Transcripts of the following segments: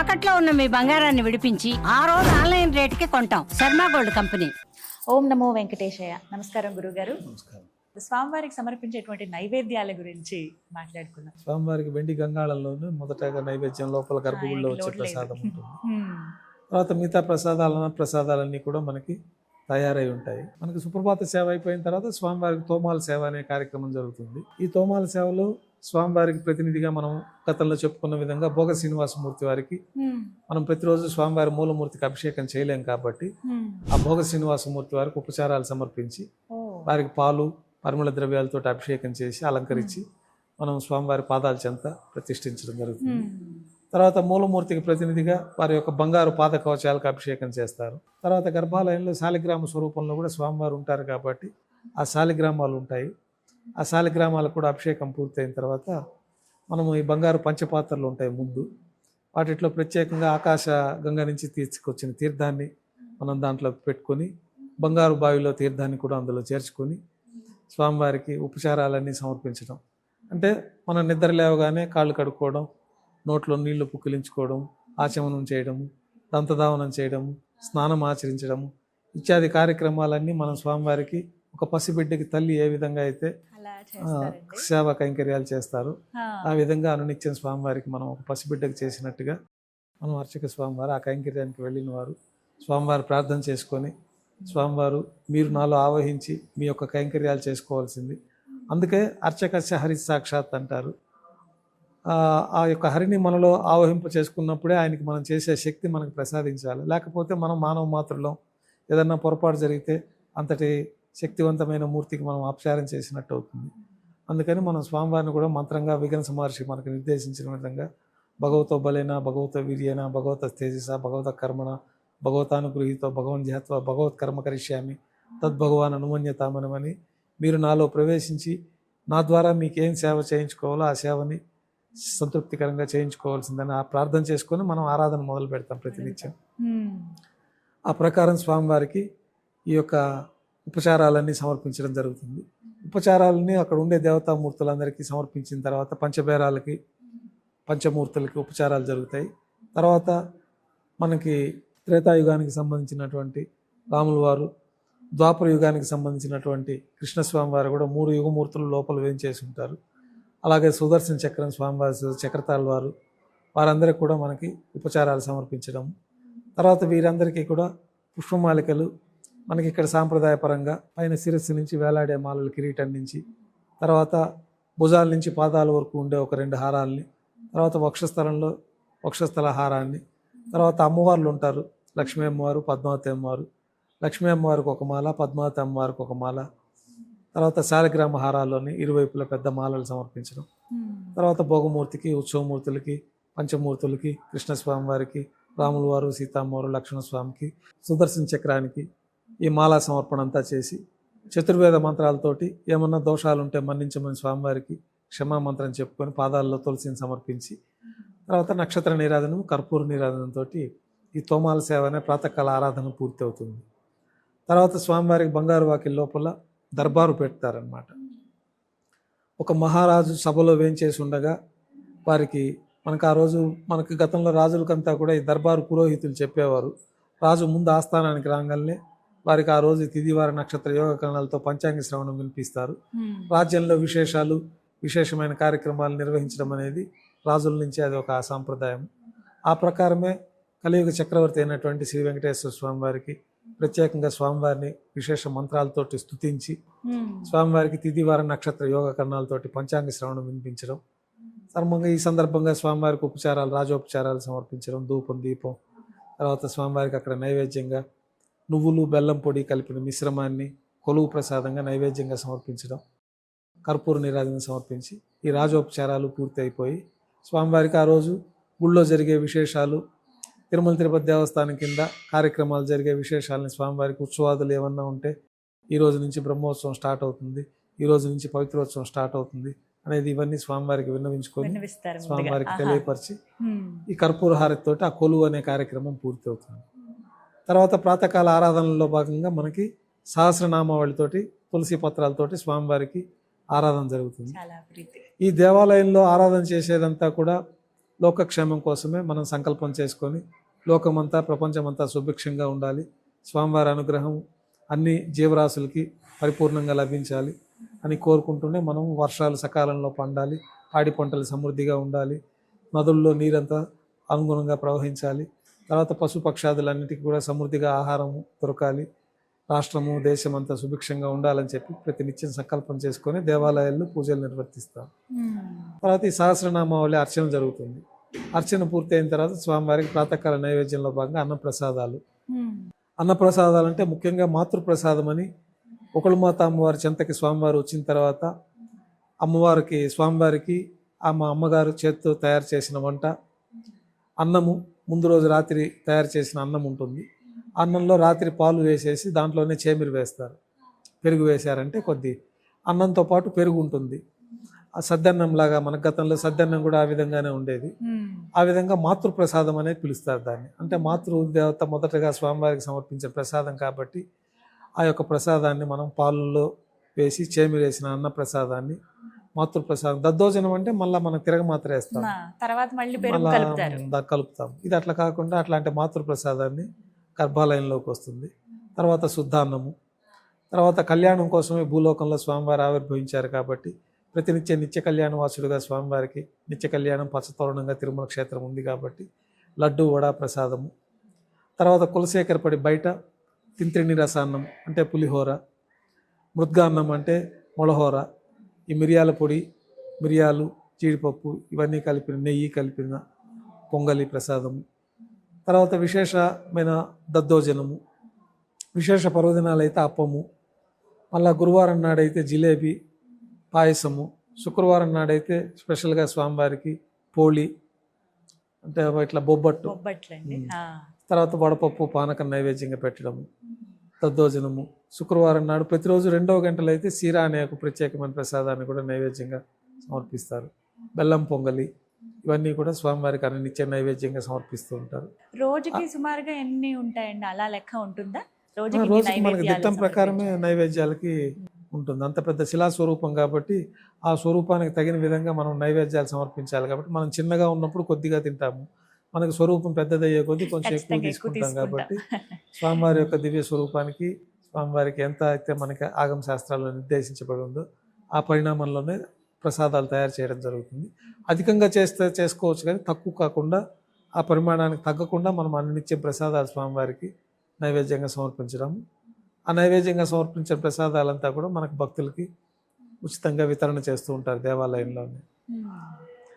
తాకట్లో ఉన్న మీ బంగారాన్ని విడిపించి ఆ రోజు ఆన్లైన్ రేటుకి కొంటాం. Sharma gold company. ఓం నమో వెంకటేశయ్య. నమస్కారం గురుగారు. నమస్కారం. స్వామివారికి సమర్పించేటువంటి నైవేద్యాల గురించి మాట్లాడుకుందాం. స్వామివారికి వెండి గంగాళంలోనే మొదటగా నైవేద్యం లోపల గర్భగుడిలో వచ్చే. ప్రసాదం ఉంటుంది. తర్వాత మిగతా ప్రసాదాలన్న ప్రసాదాలన్నీ కూడా మనకి తయారై ఉంటాయి. మనకి సుప్రభాత సేవ అయిపోయిన తర్వాత స్వామివారికి తోమాల సేవ అనే కార్యక్రమం జరుగుతుంది. ఈ తోమాల సేవలో స్వామివారికి ప్రతినిధిగా మనం గతంలో చెప్పుకున్న విధంగా భోగ శ్రీనివాసమూర్తి వారికి. మనం ప్రతిరోజు స్వామివారి మూలమూర్తికి అభిషేకం చేయలేం కాబట్టి. ఆ భోగ శ్రీనివాసమూర్తి వారికి ఉపచారాలు సమర్పించి. వారికి పాలు పరిమళ ద్రవ్యాలతో అభిషేకం చేసి అలంకరించి మనం స్వామివారి పాదాల చెంత ప్రతిష్ఠించడం జరుగుతుంది. తర్వాత మూలమూర్తికి ప్రతినిధిగా వారి యొక్క బంగారు పాద కవచాలకు అభిషేకం చేస్తారు తర్వాత గర్భాలయంలో శాలిగ్రామ స్వరూపంలో కూడా స్వామివారు ఉంటారు కాబట్టి ఆ శాలిగ్రామాలు ఉంటాయి ఆ శాలిగ్రామాలకు కూడా అభిషేకం పూర్తయిన తర్వాత మనము ఈ బంగారు పంచపాత్రలు ఉంటాయి ముందు. వాటిట్లో ప్రత్యేకంగా ఆకాశ గంగ నుంచి తీర్చుకొచ్చిన తీర్థాన్ని మనం దాంట్లో పెట్టుకొని బంగారు బావిలో తీర్థాన్ని కూడా అందులో చేర్చుకొని స్వామివారికి ఉపచారాలన్నీ సమర్పించడం. అంటే మనం నిద్ర లేవగానే కాళ్ళు కడుక్కోవడం నోట్లో నీళ్ళు పుక్కిలించుకోవడం ఆచమనం చేయడము దంతధావనం చేయడము స్నానం ఆచరించడము ఇత్యాది కార్యక్రమాలన్నీ మనం స్వామివారికి ఒక పసిబిడ్డకి తల్లి ఏ విధంగా అయితే సేవా కైంకర్యాలు చేస్తారు. ఆ. విధంగా అనునిత్యం స్వామివారికి మనం ఒక పసిబిడ్డకు చేసినట్టుగా మనం అర్చక స్వామివారు ఆ కైంకర్యానికి వెళ్ళిన వారు స్వామివారు ప్రార్థన చేసుకొని స్వామివారు మీరు నాలో ఆవహించి మీ యొక్క కైంకర్యాలు చేసుకోవాల్సింది. అందుకే అర్చకస్య హరి సాక్షాత్ అంటారు. ఆ ఆ యొక్క హరిని మనలో ఆవహింప చేసుకున్నప్పుడే ఆయనకి మనం చేసే శక్తి మనకు ప్రసాదించాలి. లేకపోతే మనం మానవ మాత్రలో ఏదన్నా పొరపాటు జరిగితే అంతటి శక్తివంతమైన మూర్తికి మనం అపచారం చేసినట్టు అవుతుంది అందుకని మనం స్వామివారిని కూడా మంత్రంగా విఘ్న మహర్షి మనకు నిర్దేశించిన విధంగా భగవతో బలేన భగవత వీర్యేన భగవత తేజస భగవత కర్మణ భగవతానుగృహీతో భగవన్ ధ్యాత్వ భగవత్ కర్మ కరిష్యామి తద్భగవాన్ అనుమన్యతామనమని మీరు నాలో ప్రవేశించి నా ద్వారా మీకు ఏం సేవ చేయించుకోవాలో ఆ సేవని సంతృప్తికరంగా చేయించుకోవాల్సిందని ఆ ప్రార్థన చేసుకొని మనం ఆరాధన మొదలు పెడతాం ప్రతినిత్యం హ్మ్. ఆ ప్రకారం స్వామివారికి ఈ యొక్క ఉపచారాలన్నీ సమర్పించడం జరుగుతుంది. ఉపచారాలన్నీ అక్కడ ఉండే దేవతామూర్తులందరికీ సమర్పించిన తర్వాత పంచబేరాలకి పంచమూర్తులకి ఉపచారాలు జరుగుతాయి. తర్వాత మనకి త్రేతాయుగానికి సంబంధించినటువంటి రాముల వారు ద్వాపర యుగానికి సంబంధించినటువంటి కృష్ణస్వామి వారు కూడా మూడు యుగమూర్తులు లోపల వేయించేసి ఉంటారు. అలాగే సుదర్శన చక్రం స్వామివారి చక్రతాళ్ వారు వారందరికీ కూడా మనకి ఉపచారాలు సమర్పించడం. తర్వాత వీరందరికీ కూడా పుష్పమాలికలు మనకి ఇక్కడ సాంప్రదాయపరంగా పైన శిరస్సు నుంచి వేలాడే మాలలు కిరీటం నుంచి తర్వాత భుజాల నుంచి పాదాల వరకు ఉండే ఒక రెండు హారాల్ని తర్వాత వక్షస్థలంలో వక్షస్థల హారాన్ని తర్వాత అమ్మవార్లు ఉంటారు లక్ష్మీ అమ్మవారు పద్మావతి అమ్మవారు లక్ష్మీ అమ్మవారికి ఒక మాల పద్మావతి అమ్మవారికి ఒక మాల తర్వాత శాలగ్రామ హారాల్లోని ఇరువైపుల పెద్ద మాలలు సమర్పించడం హ్మ్. తర్వాత భోగమూర్తికి ఉత్సవమూర్తులకి పంచమూర్తులకి కృష్ణస్వామి వారికి రాముల వారు సీతామ్మవారు లక్ష్మణస్వామికి సుదర్శన చక్రానికి ఈ మాలా సమర్పణ అంతా చేసి చతుర్వేద మంత్రాలతోటి ఏమన్నా దోషాలు ఉంటే మన్నించమని స్వామివారికి క్షమా మంత్రం చెప్పుకొని పాదాల్లో తులసిని సమర్పించి తర్వాత నక్షత్ర నిరాధనం కర్పూర నీరాధనంతో ఈ తోమాల సేవ అనే ప్రాతకాల ఆరాధన పూర్తి అవుతుంది తర్వాత స్వామివారికి బంగారు వాకిల్ లోపల దర్బారు పెడతారనమాట ఒక మహారాజు సభలో వేంచేసి ఉండగా వారికి మనకు ఆ రోజు మనకు గతంలో రాజులకంతా కూడా ఈ దర్బారు పురోహితులు చెప్పేవారు. రాజు ముందు ఆస్థానానికి రాగానే వారికి ఆ రోజు తిదివార నక్షత్ర యోగ కణాలతో పంచాంగ శ్రవణం వినిపిస్తారు. రాజ్యంలో విశేషాలు విశేషమైన కార్యక్రమాలు నిర్వహించడం అనేది రాజుల నుంచి అది ఒక సాంప్రదాయం ఆ ప్రకారమే కలియుగ చక్రవర్తి అయినటువంటి శ్రీ వెంకటేశ్వర స్వామి వారికి ప్రత్యేకంగా స్వామివారిని విశేష మంత్రాలతోటి స్తుతించి హ్మ్. స్వామివారికి తిదివార నక్షత్ర యోగ కర్ణాలతోటి పంచాంగ శ్రవణం వినిపించడం ధర్మంగా ఈ సందర్భంగా స్వామివారికి ఉపచారాలు రాజోపచారాలు సమర్పించడం ధూపం దీపం తర్వాత స్వామివారికి అక్కడ నైవేద్యంగా నువ్వులు బెల్లం పొడి కలిపిన మిశ్రమాన్ని కొలువు ప్రసాదంగా నైవేద్యంగా సమర్పించడం కర్పూర నిరాధన సమర్పించి ఈ రాజోపచారాలు పూర్తి అయిపోయి స్వామివారికి ఆ రోజు గుళ్ళో జరిగే విశేషాలు తిరుమల తిరుపతి దేవస్థానం కింద కార్యక్రమాలు జరిగే విశేషాలని స్వామివారికి ఉత్సవాదులు ఏమన్నా ఉంటే ఈ రోజు నుంచి బ్రహ్మోత్సవం స్టార్ట్ అవుతుంది ఈ రోజు నుంచి పవిత్రోత్సవం స్టార్ట్ అవుతుంది అనేది ఇవన్నీ స్వామివారికి విన్నవించుకొని. స్వామివారికి. తెలియపరిచి. ఈ కర్పూర హారతితోటి ఆ కొలువు అనే కార్యక్రమం పూర్తి అవుతుంది తర్వాత ప్రాతకాల ఆరాధనలో భాగంగా మనకి సహస్రనామావళితోటి తులసి పత్రాలతోటి స్వామివారికి ఆరాధన జరుగుతుంది. ఈ దేవాలయంలో ఆరాధన చేసేదంతా కూడా లోకక్షేమం కోసమే మనం సంకల్పం చేసుకొని లోకమంతా ప్రపంచమంతా సుభిక్షంగా ఉండాలి. స్వామివారి అనుగ్రహం అన్ని జీవరాశులకి పరిపూర్ణంగా లభించాలి అని కోరుకుంటూనే మనం వర్షాలు సకాలంలో పండాలి. పాడి పంటలు సమృద్ధిగా ఉండాలి. నదుల్లో నీరంతా అనుగుణంగా ప్రవహించాలి. తర్వాత పశుపక్షాదులన్నిటికీ కూడా సమృద్ధిగా ఆహారం దొరకాలి. రాష్ట్రము దేశం అంతా సుభిక్షంగా ఉండాలని చెప్పి ప్రతి నిత్యం సంకల్పం చేసుకొని దేవాలయాల్లో పూజలు నిర్వర్తిస్తాం. తర్వాత ఈ సహస్రనామావళి అర్చన జరుగుతుంది. అర్చన పూర్తయిన తర్వాత స్వామివారికి ప్రాతకాల నైవేద్యంలో భాగంగా అన్నప్రసాదాలు. అన్నప్రసాదాలు అంటే ముఖ్యంగా మాతృప్రసాదం అని ఒకళ్ళు మాత అమ్మవారి చెంతకి స్వామివారు వచ్చిన తర్వాత అమ్మవారికి స్వామివారికి ఆ మా అమ్మగారు చేత్తో తయారు చేసిన వంట అన్నము ముందు రోజు రాత్రి తయారు చేసిన అన్నం ఉంటుంది. అన్నంలో రాత్రి పాలు వేసేసి దాంట్లోనే చేమిరి వేస్తారు. పెరుగు వేశారంటే కొద్ది అన్నంతో పాటు పెరుగు ఉంటుంది. ఆ సద్దన్నం లాగా మన గతంలో సద్దన్నం కూడా ఆ విధంగానే ఉండేది. ఆ విధంగా మాతృప్రసాదం అనేది పిలుస్తారు దాన్ని. అంటే మాతృ దేవత మొదటగా స్వామివారికి సమర్పించే ప్రసాదం కాబట్టి ఆ యొక్క ప్రసాదాన్ని మనం పాలల్లో వేసి చేమిరేసిన అన్న ప్రసాదాన్ని మాతృప్రసాదం. దద్దోజనం అంటే మళ్ళీ మనం తిరగమాత్ర వేస్తాం తర్వాత మళ్ళీ కలుపుతాం. ఇది అట్లా కాకుండా అట్లాంటి మాతృప్రసాదాన్ని గర్భాలయంలోకి వస్తుంది. తర్వాత శుద్ధాన్నము. తర్వాత కళ్యాణం కోసమే భూలోకంలో స్వామివారు ఆవిర్భవించారు కాబట్టి ప్రతినిత్య నిత్య కళ్యాణ వాసుడుగా స్వామివారికి నిత్య కళ్యాణం పచ్చతోరణంగా తిరుమల క్షేత్రం ఉంది కాబట్టి లడ్డు వడా ప్రసాదము. తర్వాత కులశేఖరపడి బయట తింత్రిణి రసాన్నం అంటే పులిహోర. మృద్గాన్నం అంటే మొలహోర. ఈ మిరియాల పొడి మిరియాలు జీడిపప్పు ఇవన్నీ కలిపిన నెయ్యి కలిపిన పొంగలి ప్రసాదము. తర్వాత విశేషమైన దద్దోజనము. విశేష పర్వదినాలు అయితే అప్పము. మళ్ళా గురువారం నాడైతే జిలేబీ పాయసము. శుక్రవారం నాడైతే స్పెషల్గా స్వామివారికి పోళి అంటే ఇట్లా బొబ్బట్టు. తర్వాత వడపప్పు పానకం నైవేద్యంగా పెట్టడము. దద్దోజనము శుక్రవారం నాడు ప్రతిరోజు రెండవ గంటలు అయితే సీరా అనే ఒక ప్రత్యేకమైన ప్రసాదాన్ని కూడా నైవేద్యంగా సమర్పిస్తారు. బెల్లం పొంగలి ఇవన్నీ కూడా స్వామివారికి అన్ని నిత్య నైవేద్యంగా సమర్పిస్తూ ఉంటారు. రోజుకి సుమారుగా ఎన్ని ఉంటాయండి? అలా లెక్క ఉంటుందా? రోజుకి మనకి దిట్టం ప్రకారమే. నైవేద్యాలకి ఉంటుంది. అంత పెద్ద శిలా స్వరూపం కాబట్టి ఆ స్వరూపానికి తగిన విధంగా మనం నైవేద్యాలు సమర్పించాలి కాబట్టి మనం చిన్నగా ఉన్నప్పుడు కొద్దిగా తింటాము. మనకు స్వరూపం పెద్దదయ్యే కొద్దీ కొంచెం ఎక్కువ తీసుకుంటాం కాబట్టి స్వామివారి యొక్క దివ్య స్వరూపానికి స్వామివారికి ఎంత అయితే మనకి ఆగమ శాస్త్రాల్లో నిర్దేశించబడి ఉందో ఆ పరిణామంలోనే ప్రసాదాలు తయారు చేయడం జరుగుతుంది. అధికంగా చేస్తే చేసుకోవచ్చు కానీ తక్కువ కాకుండా ఆ పరిమాణానికి తగ్గకుండా మనం అన్ని నిత్యం ప్రసాదాలు స్వామివారికి నైవేద్యంగా సమర్పించడం. ఆ నైవేద్యంగా సమర్పించిన ప్రసాదాలంతా కూడా మనకు భక్తులకి ఉచితంగా వితరణ చేస్తూ ఉంటారు దేవాలయంలోనే.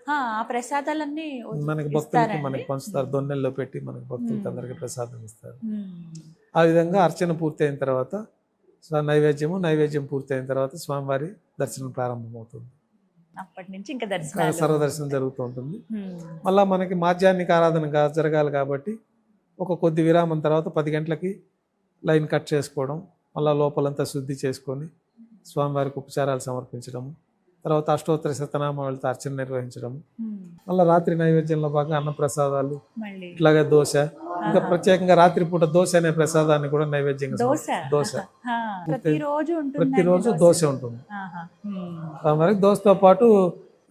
ఆ ప్రసాదాలన్నీ మనకి భక్తులకి మనకి? పంచుతారు దొన్నెల్లో పెట్టి మనకి భక్తులకి. అందరికీ ప్రసాదం ఇస్తారు. ఆ విధంగా అర్చన పూర్తయిన తర్వాత నైవేద్యము నైవేద్యం పూర్తయిన తర్వాత స్వామివారి దర్శనం ప్రారంభమవుతుంది అప్పటి నుంచి ఇంకా దర్శనాలు సర్వదర్శనం జరుగుతూ ఉంటుంది. మళ్ళా మనకి మాధ్యాహ్నిక ఆరాధన జరగాలి కాబట్టి ఒక కొద్ది విరామం తర్వాత పది గంటలకి లైన్ కట్ చేసుకోవడం మళ్ళా లోపలంతా శుద్ధి చేసుకొని స్వామివారికి ఉపచారాలు సమర్పించడం తర్వాత అష్టోత్తర శతనామాలతో అర్చన నిర్వహించడం. మళ్ళీ రాత్రి నైవేద్యంలో భాగంగా అన్న ప్రసాదాలు మళ్ళీ. ఇట్లాగే దోశ. ఇంకా. ప్రత్యేకంగా రాత్రిపూట దోశ అనే ప్రసాదాన్ని కూడా నైవేద్యంగా దోశ? ప్రతిరోజు దోశ. ఉంటుంది. మరి దోశతో పాటు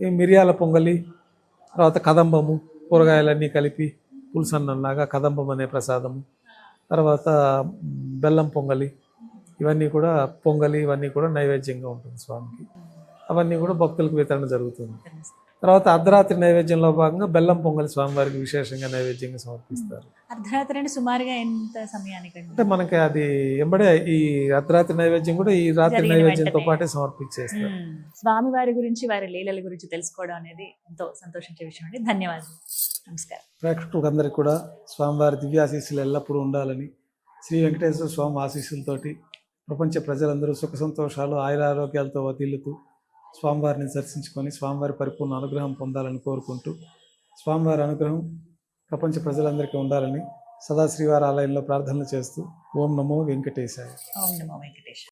ఈ మిరియాల పొంగలి తర్వాత కదంబము కూరగాయలన్నీ కలిపి పులుసన్నంలాగా కదంబం అనే ప్రసాదము తర్వాత బెల్లం పొంగలి ఇవన్నీ కూడా పొంగలి ఇవన్నీ కూడా నైవేద్యంగా ఉంటుంది స్వామికి. అవన్నీ కూడా భక్తులకు వితరణ జరుగుతుంది. తర్వాత అర్ధరాత్రి నైవేద్యంలో భాగంగా బెల్లం పొంగలి స్వామివారికి విశేషంగా నైవేద్యంగా సమర్పిస్తారు. అర్ధరాత్రి అంటే సుమారుగా ఎంత సమయానికండి? అంటే మనకి అది ఎంబడే ఈ అర్ధరాత్రి నైవేద్యం కూడా ఈ రాత్రి నైవేద్యంతో. పాటే సమర్పించేస్తారు. మ్మ్. స్వామి వారి గురించి వారి లీలల గురించి తెలుసుకోవడం అనేది ఎంతో సంతోషించే విషయం అండి. ధన్యవాదాలు. నమస్కారం. ప్రేక్షకులందరికీ కూడా స్వామివారి దివ్యాశీస్సులు ఎల్లప్పుడూ ఉండాలని శ్రీ వెంకటేశ్వర స్వామి ఆశీస్సులతోటి ప్రపంచ ప్రజలందరూ సుఖ సంతోషాలు ఆయురారోగ్యాలతో వదిలుతూ స్వామివారిని దర్శించుకొని స్వామివారి పరిపూర్ణ అనుగ్రహం పొందాలని కోరుకుంటూ స్వామివారి అనుగ్రహం ప్రపంచ ప్రజలందరికీ ఉండాలని సదా శ్రీవారి ఆలయంలో ప్రార్థనలు చేస్తూ ఓం నమో వెంకటేశాయ. ఓం నమో వెంకటేశ్వర